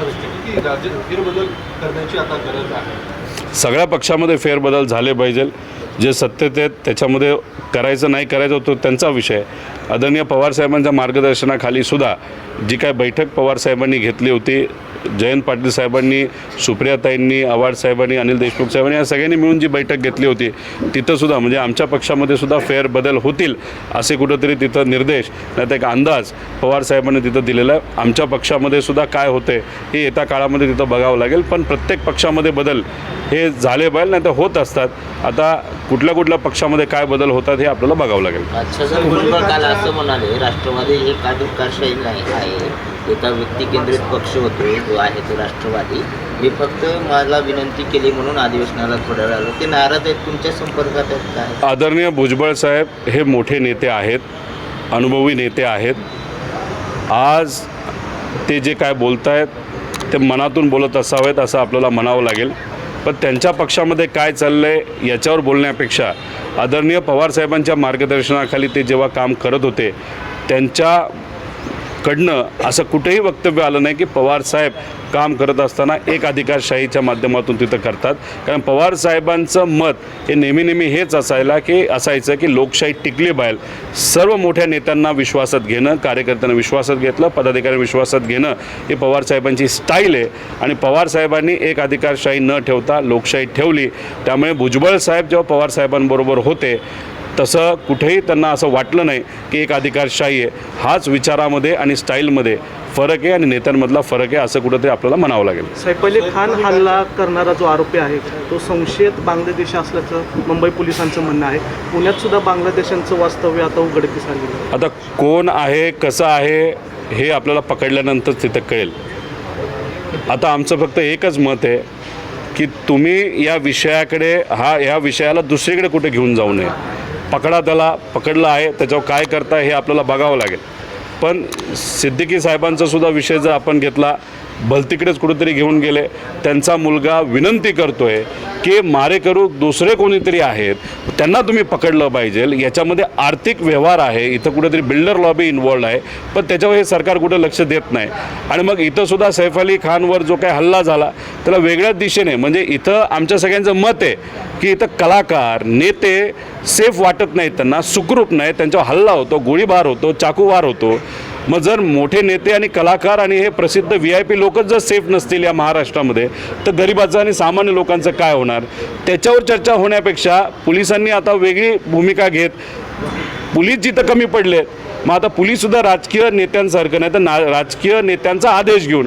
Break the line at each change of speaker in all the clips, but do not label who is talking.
व्यक्त केली की फेरबदल करण्याची आता गरज आहे
सगळ्या पक्षामध्ये फेरबदल झाले पाहिजे जे सत्तेत आहेत त्याच्यामध्ये करायचं नाही करायचं तो त्यांचा विषय आहे. आदरणीय पवारसाहेबांच्या मार्गदर्शनाखाली सुद्धा जी काय बैठक पवारसाहेबांनी घेतली होती जयंत पाटील साहेबांनी सुप्रियाताईंनी आव्हाड साहेबांनी अनिल देशमुख साहेबांनी या सगळ्यांनी मिळून जी बैठक घेतली होती तिथंसुद्धा म्हणजे आमच्या पक्षामध्ये सुद्धा फेरबदल होतील असे कुठंतरी तिथं निर्देश नाही एक अंदाज पवार साहेबांनी तिथं दिलेला आहे. आमच्या पक्षामध्ये सुद्धा काय होते हे येत्या काळामध्ये तिथं बघावं लागेल पण प्रत्येक पक्षामध्ये बदल हे झाले पाहिजे नाही तर होत असतात. आता कुठल्या कुठल्या पक्षामध्ये काय बदल होतात हे आपल्याला बघावं लागेल.
असं म्हणाले राष्ट्रवादी एका व्यक्ती केंद्रित पक्ष होतो जो आहे तो राष्ट्रवादी. मी फक्त मला विनंती केली म्हणून अधिवेशनाला थोड्या वेळ आलो. ते नाराज आहेत तुमच्या संपर्कात आहेत काय?
आदरणीय भुजबळ साहेब हे मोठे नेते आहेत अनुभवी नेते आहेत. आज ते जे काय बोलत आहेत ते मनातून बोलत असावेत असं आपल्याला म्हणावं लागेल. पण त्यांच्या पक्षामध्ये काय चाललं आहे याच्यावर बोलण्यापेक्षा आदरणीय पवारसाहेबांच्या मार्गदर्शनाखाली ते जेव्हा काम करत होते त्यांच्या कडनं असं कुठेही वक्तव्य आलं नाही की पवार साहेब काम करत असताना एक अधिकारशाहीच्या माध्यमातून तिथं करतात. कारण पवार साहेबांचं मत हे नेहमी नेहमी हेच असायला की असायचं की लोकशाही टिकली पाहिजे सर्व मोठ्या नेत्यांना विश्वासात घेणं कार्यकर्त्यांना विश्वासात घेतलं पदाधिकाऱ्यांना विश्वासात घेणं ही पवार साहेबांची स्टाईल आहे. आणि पवार साहेबांनी एक अधिकारशाही न ठेवता लोकशाही ठेवली. त्यामुळे भुजबळ साहेब जेव्हा पवार साहेबांबरोबर होते तसं कुठेही त्यांना असं वाटलं नाही की एक अधिकारशाही आहे. हाच विचारामध्ये आणि स्टाईलमध्ये फरक आहे आणि नेत्यांमधला फरक आहे असं कुठंतरी आपल्याला म्हणावं लागेल.
साहेब पहिले खान हल्ला करणारा जो आरोपी आहे तो संशयित बांगलादेशी असल्याचं मुंबई पोलिसांचं म्हणणं आहे. पुण्यात सुद्धा बांगलादेशांचं वास्तव्य आता उघडकीस आलेलं
आता कोण आहे कसं आहे हे आपल्याला पकडल्यानंतर तिथं कळेल. आता आमचं फक्त एकच मत आहे की तुम्ही या विषयाकडे हा या विषयाला दुसरीकडे कुठे घेऊन जाऊ नये. पकडा त्याला पकडलं आहे त्याच्यावर काय करता हे आपल्याला बघावं लागेल. पण सिद्दीकी साहेबांचा सुद्धा विषय जर आपण घेतला भलतीकडेच कुठेतरी घेऊन गेले. त्यांचा मुलगा विनंती करतो आहे की मारेकरू दुसरे कोणीतरी आहेत. त्यांना तुम्ही पकडलं पाहिजे. याच्यामध्ये आर्थिक व्यवहार आहे. इथं कुठेतरी बिल्डर लॉबी इन्वॉल्ड आहे. पण त्याच्यावर हे सरकार कुठं लक्ष देत नाही. आणि मग इथंसुद्धा सैफ अली खानवर जो काही हल्ला झाला त्याला वेगळ्याच दिशेने म्हणजे इथं आमच्या सगळ्यांचं मत आहे की इथं कलाकार नेते सेफ वाटत नाहीत त्यांना सुखरूप नाही त्यांच्यावर हल्ला होतो गोळीबार होतो चाकूवार होतो. मग जर मोठे नेते आणि कलाकार आणि हे प्रसिद्ध व्ही आय पी लोकच जर सेफ नसतील या महाराष्ट्रामध्ये तर गरिबाचं आणि सामान्य लोकांचं काय होणार? त्याच्यावर चर्चा होण्यापेक्षा पोलिसांनी आता वेगळी भूमिका घेत पोलीस जिथं कमी पडले मग आता पोलीससुद्धा राजकीय नेत्यांसारखं नाही तर ना राजकीय नेत्यांचा आदेश घेऊन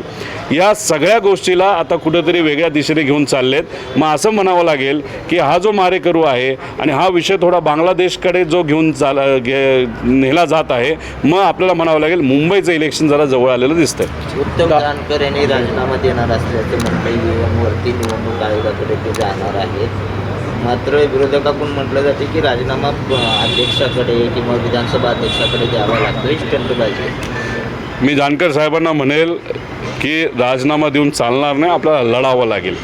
या सगळ्या गोष्टीला आता कुठंतरी वेगळ्या दिशेने घेऊन चाललेत. मग असं म्हणावं लागेल की हा जो मारेकरू आहे आणि हा विषय थोडा बांगलादेशकडे जो घेऊन चाल गे नेला जात आहे मग आपल्याला म्हणावं लागेल मुंबईचं इलेक्शन जरा जवळ आलेलं दिसतंय.
उत्तम जानकर यांनी राजीनामा देणार असल्याचं मुंबई वरती निवडणूक आयोगाकडे ते जाणार आहेत. मात्र विरोधकाकडून म्हटलं जाते की राजीनामा अध्यक्षाकडे किंवा विधानसभा अध्यक्षाकडे द्यावा लागतो ही स्टंटबाजी आहे.
मी जानकर साहेबांना म्हणेल की राजीनामा देऊन चालणार नाही आपल्याला लढावं लागेल.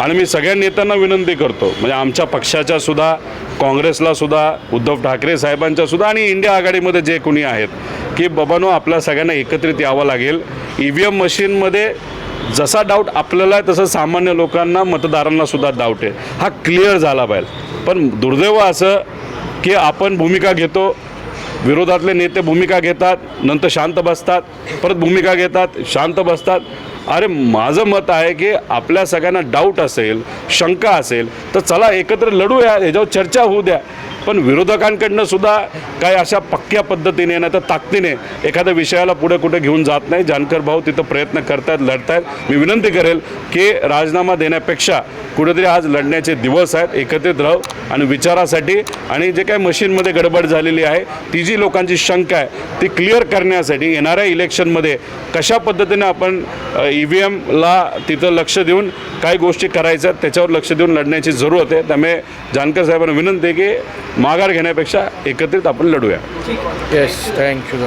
आणि मी सगळ्या नेत्यांना विनंती करतो म्हणजे आमच्या पक्षाच्या सुद्धा काँग्रेसला सुद्धा उद्धव ठाकरे साहेबांच्या सुद्धा आणि इंडिया आघाडीमध्ये जे कोणी आहेत की बाबानो आपल्या सगळ्यांना एकत्रित यावं लागेल. ई व्ही एम मशीनमध्ये जसा डाऊट आपल्याला आहे तसं सामान्य लोकांना मतदारांना सुद्धा डाऊट आहे. हा क्लिअर झाला पाहिजे. पण दुर्दैव असं की आपण भूमिका घेतो विरोधातले नेते भूमिका घेतात नंतर शांत बसतात परत भूमिका घेतात शांत बसतात. अरे माझं मत आहे की आपल्या सगळ्यांना डाऊट असेल शंका असेल तर चला एकत्र लढूया ह्याच्यावर चर्चा होऊ द्या. पण विरोधकांकडनं सुद्धा काय अशा पक्क्या पद्धतीने नाही तर ताकदीने एखाद्या विषयाला पुढे कुठे घेऊन जात नाही. जानकर भाऊ तिथं प्रयत्न करतायत लढतायत. मी विनंती करेल की राजीनामा देण्यापेक्षा कुठेतरी आज लढण्याचे दिवस आहेत एकत्रित राहू. आणि विचारासाठी आणि जे काही मशीनमध्ये गडबड झालेली आहे ती जी लोकांची शंका आहे ती क्लिअर करण्यासाठी येणाऱ्या इलेक्शनमध्ये कशा पद्धतीने आपण ई व्ही एमला तिथं लक्ष देऊन काय गोष्टी करायच्या त्याच्यावर लक्ष देऊन लढण्याची जरूरत आहे. त्यामुळे जानकर साहेबांना विनंती आहे की माघार घेण्यापेक्षा एकत्रित आपण लढूया.
Yes thank you